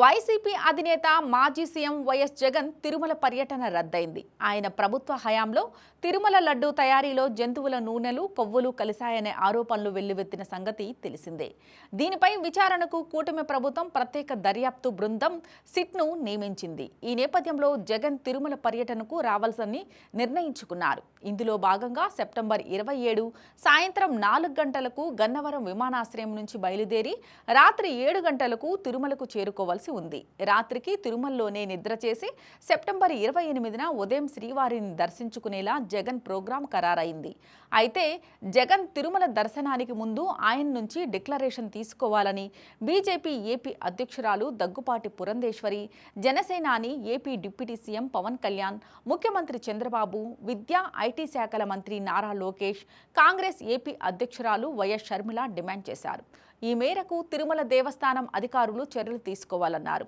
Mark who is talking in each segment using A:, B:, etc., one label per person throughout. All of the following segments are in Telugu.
A: వైసీపీ అధినేత మాజీ సీఎం వైఎస్ జగన్ తిరుమల పర్యటన రద్దయింది. ఆయన ప్రభుత్వ హయాంలో తిరుమల లడ్డు తయారీలో జంతువుల నూనెలు కొవ్వులు కలిశాయనే ఆరోపణలు వెల్లువెత్తిన సంగతి తెలిసిందే. దీనిపై విచారణకు కూటమి ప్రభుత్వం ప్రత్యేక దర్యాప్తు బృందం సిట్ను నియమించింది. ఈ నేపథ్యంలో జగన్ తిరుమల పర్యటనకు రావాల్సని నిర్ణయించుకున్నారు. ఇందులో భాగంగా సెప్టెంబర్ ఇరవై ఏడు సాయంత్రం నాలుగు గంటలకు గన్నవరం విమానాశ్రయం నుంచి బయలుదేరి రాత్రి ఏడు గంటలకు తిరుమలకు చేరుకోవాల్సి ఉంది. రాత్రికి తిరుమలలోనే నిద్ర చేసి సెప్టెంబర్ ఇరవై ఎనిమిదిన ఉదయం శ్రీవారిని దర్శించుకునేలా జగన్ ప్రోగ్రాం ఖరారైంది. అయితే జగన్ తిరుమల దర్శనానికి ముందు ఆయన నుంచి డిక్లరేషన్ తీసుకోవాలని బీజేపీ ఏపీ అధ్యక్షురాలు దగ్గుపాటి పురంధేశ్వరి జనసేనాని AP deputy CM Pawan Kalyan ముఖ్యమంత్రి చంద్రబాబు విద్యా ఐటీ శాఖల మంత్రి నారా లోకేష్ కాంగ్రెస్ ఏపీ అధ్యక్షురాలు వైఎస్ షర్మిల డిమాండ్ చేశారు. ఈ మేరకు తిరుమల దేవస్థానం అధికారులు చర్యలు తీసుకోవాలన్నారు.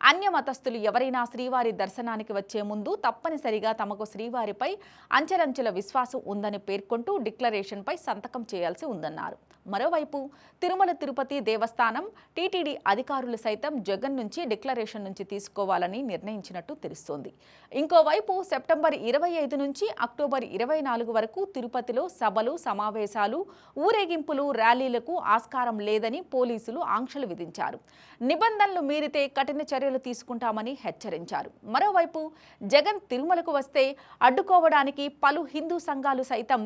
A: అన్య మతస్థులు ఎవరైనా శ్రీవారి దర్శనానికి వచ్చే ముందు తప్పనిసరిగా తమకు శ్రీవారిపై అంచెలంచెల విశ్వాసం ఉందని పేర్కొంటూ డిక్లరేషన్పై సంతకం చేయాల్సి ఉందన్నారు. మరోవైపు తిరుమల తిరుపతి దేవస్థానం టీటీడీ అధికారులు సైతం జగన్ నుంచి డిక్లరేషన్ నుంచి తీసుకోవాలని నిర్ణయించినట్టు తెలుస్తోంది. ఇంకోవైపు సెప్టెంబర్ ఇరవై ఐదు నుంచి అక్టోబర్ ఇరవై నాలుగు వరకు తిరుపతిలో సభలు సమావేశాలు ఊరేగింపులు ర్యాలీలకు ఆస్కారం లేదని పోలీసులు ఆంక్షలు విధించారు. నిబంధనలు మీరితే కఠిన చర్యలు తీసుకుంటామని హెచ్చరించారు. మరోవైపు జగన్ తిరుమలకు వస్తే అడ్డుకోవడానికి పలు హిందూ సంఘాలు సైతం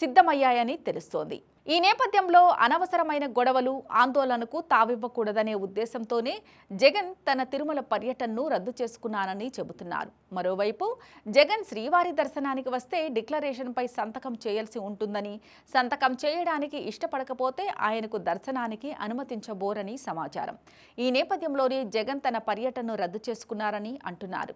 A: సిద్ధమయ్యాయని తెలుస్తోంది. ఈ నేపథ్యంలో అనవసరమైన గొడవలు ఆందోళనకు తావివ్వకూడదనే ఉద్దేశంతోనే జగన్ తన తిరుమల పర్యటనను రద్దు చేసుకున్నానని చెబుతున్నారు. మరోవైపు జగన్ శ్రీవారి దర్శనానికి వస్తే డిక్లరేషన్పై సంతకం చేయాల్సి ఉంటుందని సంతకం చేయడానికి ఇష్టపడకపోతే ఆయనకు దర్శనానికి అనుమతించబోరని సమాచారం. ఈ నేపథ్యంలోనే జగన్ తన పర్యటనను రద్దు చేసుకున్నారని అంటున్నారు.